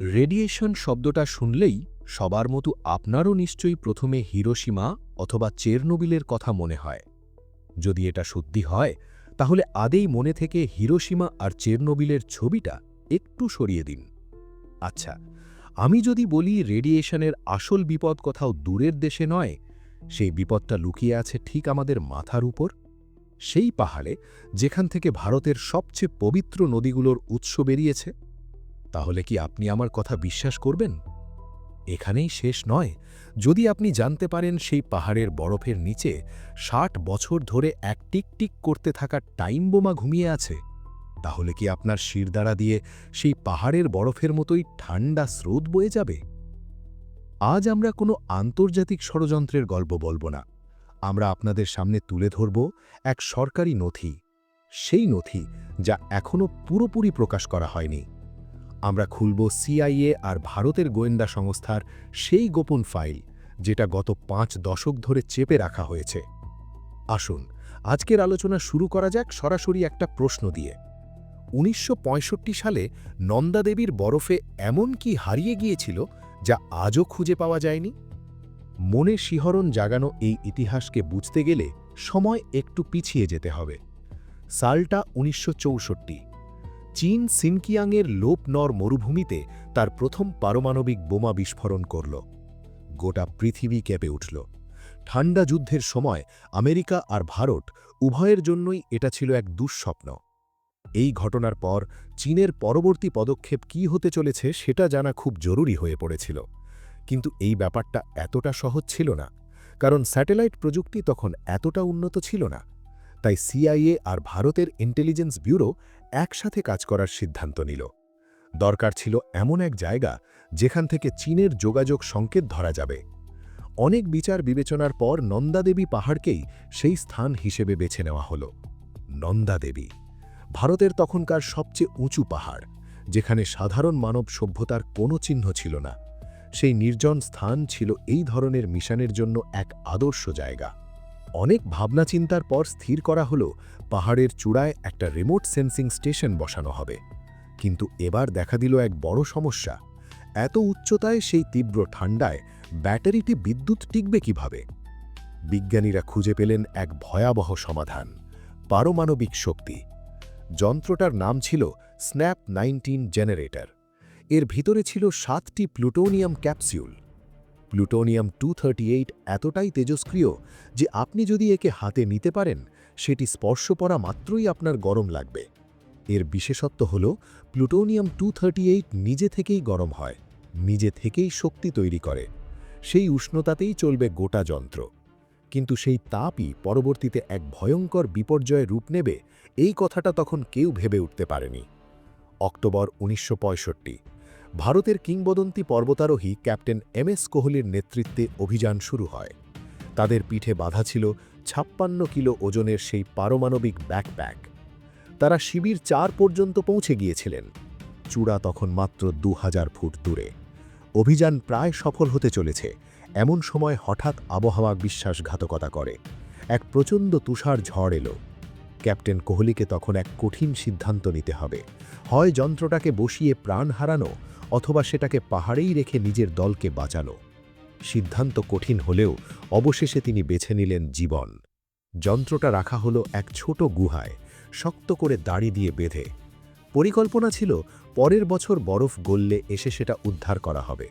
Radiation শব্দটা শুনলেই সবার মতো আপনারও নিশ্চয়ই প্রথমে হিরোসীমা অথবা চেরনোবিলের কথা মনে হয়। যদি এটা সত্যি হয়, তাহলে আদেই মনে থেকে হিরোসীমা আর চেরনোবিলের ছবিটা একটু সরিয়ে দিন। আচ্ছা আমি যদি বলি রেডিয়েশনের আসল বিপদ কোথাও দূরের দেশে নয়, সেই বিপদটা লুকিয়ে আছে ঠিক আমাদের মাথার উপর? সেই পাহাড়ে, যেখান থেকে ভারতের সবচেয়ে পবিত্র নদীগুলোর উৎস বেরিয়েছে। তাহলে কি আপনি আমার কথা বিশ্বাস করবেন? এখানেই শেষ নয়। যদি আপনি জানতে পারেন সেই পাহাড়ের বরফের নিচে ষাট বছর ধরে এক টিকটিক করতে থাকা টাইম বোমা ঘুমিয়ে আছে, তাহলে কি আপনার শিরদাঁড়া দিয়ে সেই পাহাড়ের বরফের মতোই ঠান্ডা স্রোত বয়ে যাবে? আজ আমরা কোনো আন্তর্জাতিক ষড়যন্ত্রের গল্প বলব না। আমরা আপনাদের সামনে তুলে ধরব এক সরকারি নথি, সেই নথি যা এখনও পুরোপুরি প্রকাশ করা হয়নি। আমরা খুলব সিআইএ আর ভারতের গোয়েন্দা সংস্থার সেই গোপন ফাইল, যেটা গত পাঁচ দশক ধরে চেপে রাখা হয়েছে। আসুন, আজকের আলোচনা শুরু করা যাক সরাসরি একটা প্রশ্ন দিয়ে। উনিশশো পঁয়ষট্টি সালে নন্দাদেবীর বরফে এমন কি হারিয়ে গিয়েছিল, যা আজও খুঁজে পাওয়া যায়নি? মনে শিহরণ জাগানো এই ইতিহাসকে বুঝতে গেলে সময় একটু পিছিয়ে যেতে হবে। সালটা উনিশশো চৌষট্টি। চীন সিনকিয়াংয়ের লোপনর মরুভূমিতে তার প্রথম পারমাণবিক বোমা বিস্ফোরণ করল। গোটা পৃথিবী কেঁপে উঠল। ঠান্ডা যুদ্ধের সময় আমেরিকা আর ভারত উভয়ের জন্যই এটা ছিল এক দুঃস্বপ্ন। এই ঘটনার পর চীনের পরবর্তী পদক্ষেপ কি হতে চলেছে সেটা জানা খুব জরুরি হয়ে পড়েছিল। কিন্তু এই ব্যাপারটা এতটা সহজ ছিল না, কারণ স্যাটেলাইট প্রযুক্তি তখন এতটা উন্নত ছিল না। তাই সিআইএ আর ভারতের ইন্টেলিজেন্স ব্যুরো একসাথে কাজ করার সিদ্ধান্ত নিল। দরকার ছিল এমন এক জায়গা যেখান থেকে চীনের যোগাযোগ সংকেত ধরা যাবে। অনেক বিচার বিবেচনার পর নন্দাদেবী পাহাড়কেই সেই স্থান হিসেবে বেছে নেওয়া হল। নন্দাদেবী, ভারতের তখনকার সবচেয়ে উঁচু পাহাড়, যেখানে সাধারণ মানব সভ্যতার কোনো চিহ্ন ছিল না। সেই নির্জন স্থান ছিল এই ধরনের মিশনের জন্য এক আদর্শ জায়গা। অনেক ভাবনা চিন্তার পর স্থির করা হলো, পাহাড়ের চূড়ায় একটা রিমোট সেন্সিং স্টেশন বসানো হবে। কিন্তু এবার দেখা দিল এক বড় সমস্যা। এত উচ্চতায় সেই তীব্র ঠান্ডায় ব্যাটারিটি বিদ্যুৎ টিকবে কীভাবে? বিজ্ঞানীরা খুঁজে পেলেন এক ভয়াবহ সমাধান, পারমাণবিক শক্তি। যন্ত্রটার নাম ছিল স্ন্যাপ নাইনটিন জেনারেটর। এর ভিতরে ছিল সাতটি প্লুটোনিয়াম ক্যাপসিউল। প্লুটোনিয়াম টু এতটাই তেজস্ক্রিয় যে আপনি যদি একে হাতে নিতে পারেন, সেটি স্পর্শ পড়া মাত্রই আপনার গরম লাগবে। এর বিশেষত্ব হল, প্লুটোনিয়াম টু নিজে থেকেই গরম হয়, নিজে থেকেই শক্তি তৈরি করে। সেই উষ্ণতাতেই চলবে গোটা যন্ত্র। কিন্তু সেই তাপই পরবর্তীতে এক ভয়ঙ্কর বিপর্যয়ে রূপ নেবে, এই কথাটা তখন কেউ ভেবে উঠতে পারেনি। অক্টোবর উনিশশো পঁয়ষট্টি ভারতের কিংবদন্তি পর্বতারোহী ক্যাপ্টেন এম এস কোহলির নেতৃত্বে অভিযান শুরু হয়। তাদের পিঠে বাধা ছিল ছাপ্পান্ন কিলো ওজনের সেই পারমাণবিক ব্যাকপ্যাক। তারা শিবির চার পর্যন্ত পৌঁছে গিয়েছিলেন। চূড়া তখন মাত্র দু হাজার ফুট দূরে। অভিযান প্রায় সফল হতে চলেছে। এমন সময় হঠাৎ আবহাওয়া বিশ্বাসঘাতকতা করে। এক প্রচণ্ড তুষার ঝড় এলো। ক্যাপ্টেন কোহলিকে তখন এক কঠিন সিদ্ধান্ত নিতে হবে। হয় যন্ত্রটাকে বসিয়ে প্রাণ হারানো অথবা সেটাকে পাহাড়েই রেখে নিজের দলকে বাঁচানো সিদ্ধান্ত কঠিন হলেও অবশেষে তিনি বেছে নিলেন জীবন। যন্ত্রটা রাখা হলো এক ছোট গুহায়, শক্ত করে দাড়ি দিয়ে বেঁধে। পরিকল্পনা ছিল, পরের বছর বরফ গললে এসে সেটা উদ্ধার করা হবে।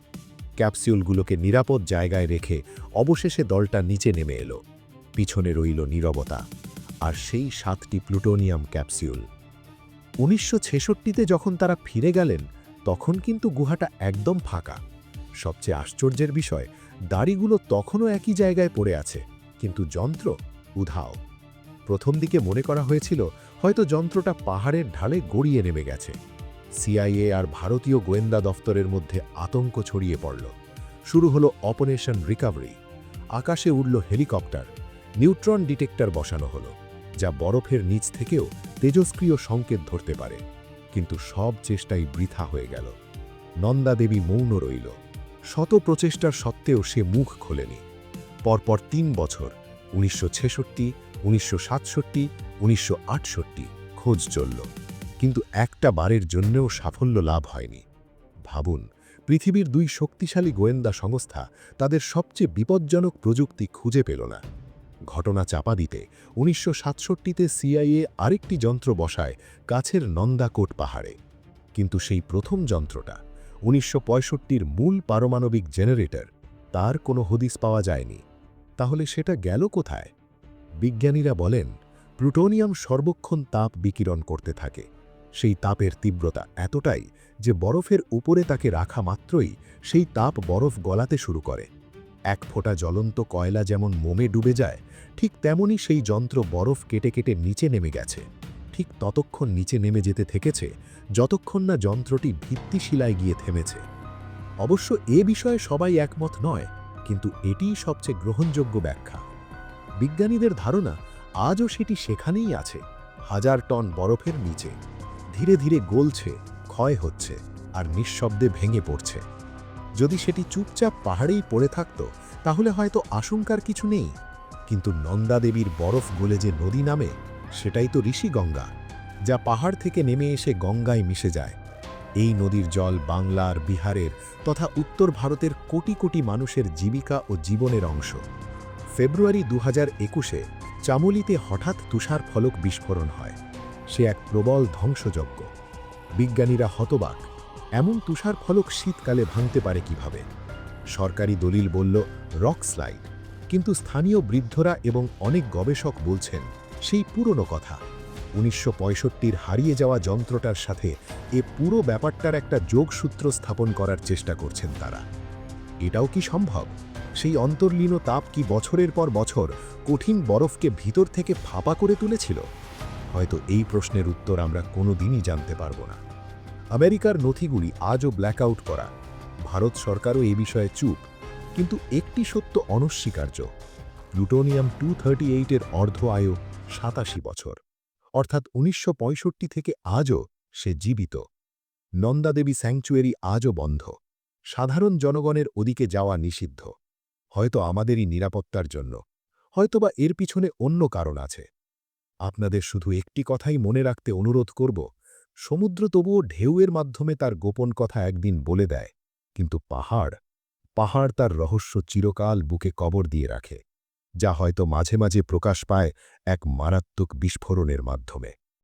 ক্যাপসিউলগুলোকে নিরাপদ জায়গায় রেখে অবশেষে দলটা নিচে নেমে এলো। পিছনে রইল নীরবতা, আর সেই সাতটি প্লুটোনিয়াম ক্যাপসিউল। উনিশশো যখন তারা ফিরে গেলেন তখন কিন্তু গুহাটা একদম ফাঁকা। সবচেয়ে আশ্চর্যের বিষয়, দাড়িগুলো তখনও একই জায়গায় পড়ে আছে, কিন্তু যন্ত্র উধাও। প্রথম দিকে মনে করা হয়েছিল, হয়তো যন্ত্রটা পাহাড়ের ঢালে গড়িয়ে নেমে গেছে। সিআইএ আর ভারতীয় গোয়েন্দা দফতরের মধ্যে আতঙ্ক ছড়িয়ে পড়ল। শুরু হলো অপারেশন রিকাভারি। আকাশে উড়ল হেলিকপ্টার। নিউট্রন ডিটেক্টর বসানো হলো, যা বরফের নিচ থেকেও তেজস্ক্রিয় সংকেত ধরতে পারে। কিন্তু সব চেষ্টাই বৃথা হয়ে গেল। নন্দাদেবী মৌন রইল। শত প্রচেষ্টার সত্ত্বেও সে মুখ খোলেনি। পরপর তিন বছর, উনিশশো ছেষট্টি, উনিশশো সাতষট্টি, উনিশশো আটষট্টি খোঁজ চলল। কিন্তু একটা বারের জন্যেও সাফল্য লাভ হয়নি। ভাবুন, পৃথিবীর দুই শক্তিশালী গোয়েন্দা সংস্থা তাদের সবচেয়ে বিপজ্জনক প্রযুক্তি খুঁজে পেল না। ঘটনা চাপা দিতে উনিশশো সাতষট্টিতে সিআইএ আরেকটি যন্ত্র বসায় কাছের নন্দাকোট পাহাড়ে। কিন্তু সেই প্রথম যন্ত্রটা, উনিশশো মূল পারমাণবিক জেনারেটর, তার কোনো হদিস পাওয়া যায়নি। তাহলে সেটা গেল কোথায়? বিজ্ঞানীরা বলেন, প্লুটোনিয়াম সর্বক্ষণ তাপ বিকিরণ করতে থাকে। সেই তাপের তীব্রতা এতটাই যে বরফের উপরে তাকে রাখা মাত্রই সেই তাপ বরফ গলাতে শুরু করে। এক ফোঁটা জ্বলন্ত কয়লা যেমন মোমে ডুবে যায়, ঠিক তেমনই সেই যন্ত্র বরফ কেটে কেটে নিচে নেমে গেছে। ঠিক ততক্ষণ নিচে নেমে যেতে থেকেছে, যতক্ষণ না যন্ত্রটি ভিত্তিশিলায় গিয়ে থেমেছে। অবশ্য এ বিষয়ে সবাই একমত নয়, কিন্তু এটিই সবচেয়ে গ্রহণযোগ্য ব্যাখ্যা। বিজ্ঞানীদের ধারণা, আজও সেটি সেখানেই আছে, হাজার টন বরফের নিচে। ধীরে ধীরে গলছে, ক্ষয় হচ্ছে, আর নিঃশব্দে ভেঙে পড়ছে। যদি সেটি চুপচাপ পাহাড়েই পড়ে থাকত, তাহলে হয়তো আশঙ্কার কিছু নেই। কিন্তু নন্দা দেবীর বরফ গলে যে নদী নামে, সেটাই তো ঋষি গঙ্গা, যা পাহাড় থেকে নেমে এসে গঙ্গায় মিশে যায়। এই নদীর জল বাংলার, বিহারের তথা উত্তর ভারতের কোটি কোটি মানুষের জীবিকা ও জীবনের অংশ। ফেব্রুয়ারি দু হাজার একুশে চামুলিতে হঠাৎ তুষার ফলক বিস্ফোরণ হয়। সে এক প্রবল ধ্বংসযজ্ঞ। বিজ্ঞানীরা হতবাক এমন তুষার ফলক শীতকালে ভাঙতে পারে কীভাবে? সরকারি দলিল বলল, রক স্লাইড। কিন্তু স্থানীয় বৃদ্ধরা এবং অনেক গবেষক বলছেন, সেই পুরনো কথা। উনিশশো হারিয়ে যাওয়া যন্ত্রটার সাথে এ পুরো ব্যাপারটার একটা যোগসূত্র স্থাপন করার চেষ্টা করছেন তারা। এটাও কি সম্ভব? সেই অন্তর্লীন তাপ কি বছরের পর বছর কঠিন বরফকে ভিতর থেকে ফাঁপা করে তুলেছিল? হয়তো এই প্রশ্নের উত্তর আমরা কোনো দিনই জানতে পারব না। আমেরিকার নথিগুলি আজও ব্ল্যাকআউট করা। ভারত সরকারও এ বিষয়ে চুপ, কিন্তু একটি সত্য অনস্বীকার্য। প্লুটোনিয়াম টু থার্টি এইটের অর্ধ আয়ু সাতাশি বছর, অর্থাৎ উনিশশো পঁয়ষট্টি থেকে আজও সে জীবিত। নন্দাদেবী স্যাংচুয়ারি আজও বন্ধ, সাধারণ জনগণের ওদিকে যাওয়া নিষিদ্ধ। হয়তো আমাদেরই নিরাপত্তার জন্য, হয়তোবা এর পিছনে অন্য কারণ আছে। আপনাদের শুধু একটি কথাই মনে রাখতে অনুরোধ করব সমুদ্র তবুও ঢেউয়ের মাধ্যমে তার গোপন কথা একদিন বলে দেয়, কিন্তু পাহাড় পাহাড় তার রহস্য চিরকাল বুকে কবর দিয়ে রাখে, যা হয়তো মাঝে মাঝে প্রকাশ পায় এক মারাত্মক বিস্ফোরণের মাধ্যমে।